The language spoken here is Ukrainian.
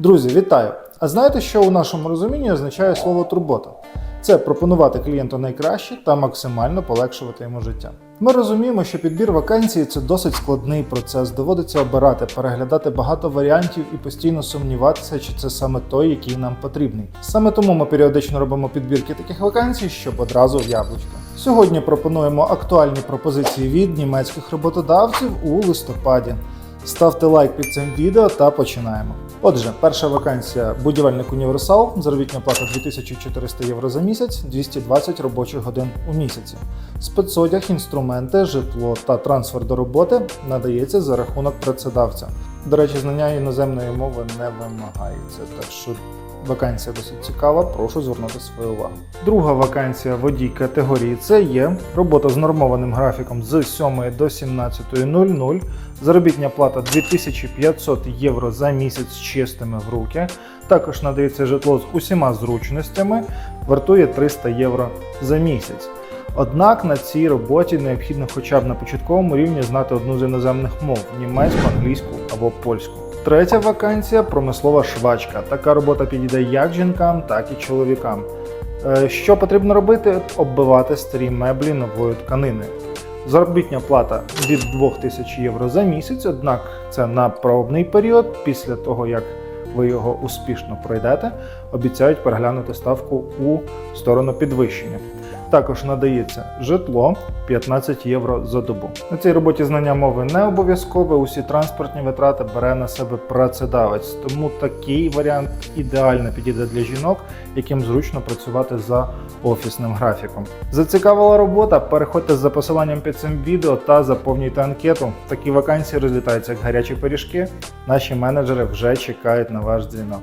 Друзі, вітаю! А знаєте, що у нашому розумінні означає слово турбота? Це пропонувати клієнту найкраще та максимально полегшувати йому життя. Ми розуміємо, що підбір вакансії це досить складний процес, доводиться обирати, переглядати багато варіантів і постійно сумніватися, чи це саме той, який нам потрібний. Саме тому ми періодично робимо підбірки таких вакансій, щоб одразу в яблучко. Сьогодні пропонуємо актуальні пропозиції від німецьких роботодавців у листопаді. Ставте лайк під цим відео та починаємо. Отже, перша вакансія будівельник універсал, заробітна плата 2400 євро за місяць, 220 робочих годин у місяці. Спецодяг, інструменти, житло та трансфер до роботи надається за рахунок працедавця. До речі, знання іноземної мови не вимагається, так що вакансія досить цікава, прошу звернути свою увагу. Друга вакансія водій категорії С є робота з нормованим графіком з 7 до 17.00, заробітня плата 2500 євро за місяць чистими в руки. Також надається житло з усіма зручностями, вартує 300 євро за місяць. Однак на цій роботі необхідно хоча б на початковому рівні знати одну з іноземних мов німецьку, англійську або польську. Третя вакансія промислова швачка. Така робота підійде як жінкам, так і чоловікам. Е, Що потрібно робити? Оббивати старі меблі новою тканиною. Заробітня плата від 2000 євро за місяць, однак це на пробний період. Після того, як ви його успішно пройдете, обіцяють переглянути ставку у сторону підвищення. Також надається житло 15 євро за добу. На цій роботі знання мови не обов'язкове. Усі транспортні витрати бере на себе працедавець. Тому такий варіант ідеально підійде для жінок, яким зручно працювати за офісним графіком. Зацікавила робота? Переходьте за посиланням під цим відео та заповнюйте анкету. Такі вакансії розлітаються як гарячі пиріжки. Наші менеджери вже чекають на ваш дзвінок.